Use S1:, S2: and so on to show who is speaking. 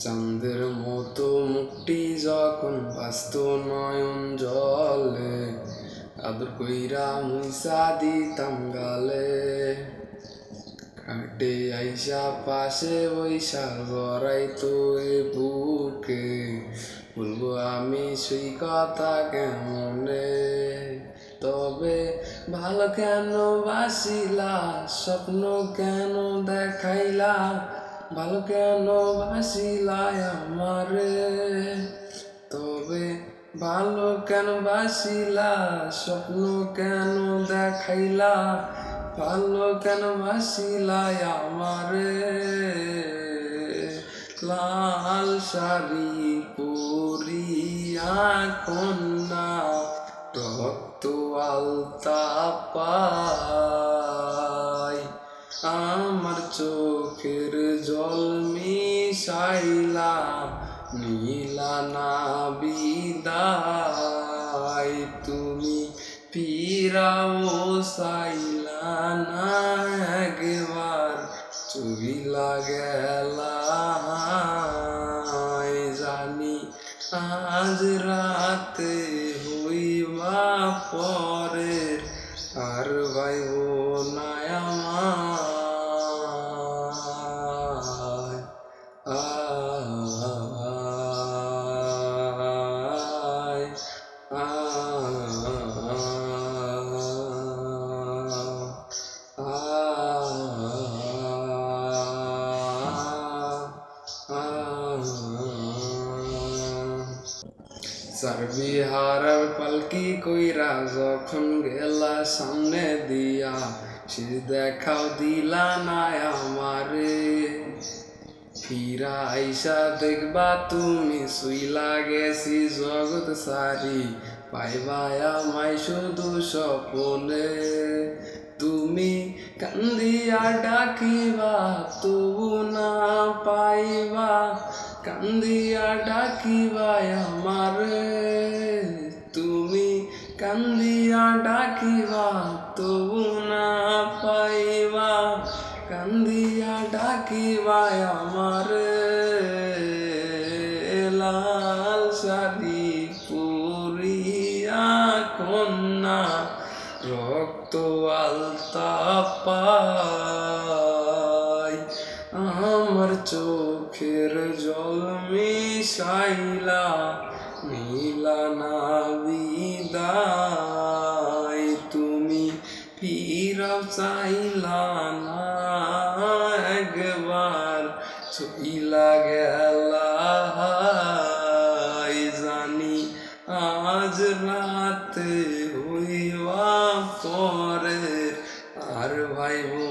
S1: চাঁদের মতো মুখটি যখন বাস্ত নয়ন জলে, আদর কইরা মুইসা দিতাম গালে। কাটে আইসা পাশে বৈশা গড়াই তো এ বুকে, বলব আমি সেই কথা কেমনে? তবে ভালো কেন বাসিলা, স্বপ্ন কেন দেখাইলা? ভালো কেন বাসিলাই আমারে, তবে ভালো কেন বাসিলা, স্বপ্ন কেন দেখাইলা? ভালো কেন বাসিলাই আমারে, লাল শাড়ি পরিয়া কন্যা, রক্ত আলতা পাই আমার চোখের জল মিশাইলা নীলা না বিদায়। তুমি পিরাও সাইলা না একবার চুইলা গেলা জানি আজ রাতে হইবা পরে সারবিহার পালকি কইরা যখন গেলা সামনে দিয়া, সে দেখাও দিলা না আমারে। ফিরা আইসা দেখবা তুমি সুই গেছি জগৎ সারি। পাইবা আমায় শুধু স্বপনে। তুমি কান্দিয়া ডাকিবা, তবু না পাইবা। কান্দিয়া ডাকিবা আমারে। তুমি কান্দিয়া ডাকিবা, তবু না পাইবা। কান্দিয়া ডাকিবা আমারে। কন্যা রক্ত আলতা পাই আমার চোখের জল মিশাইলা নীলা না বিদায়। তুমি ফিরাও চাইলা না, একবার ছইলা গেলা アルバイブ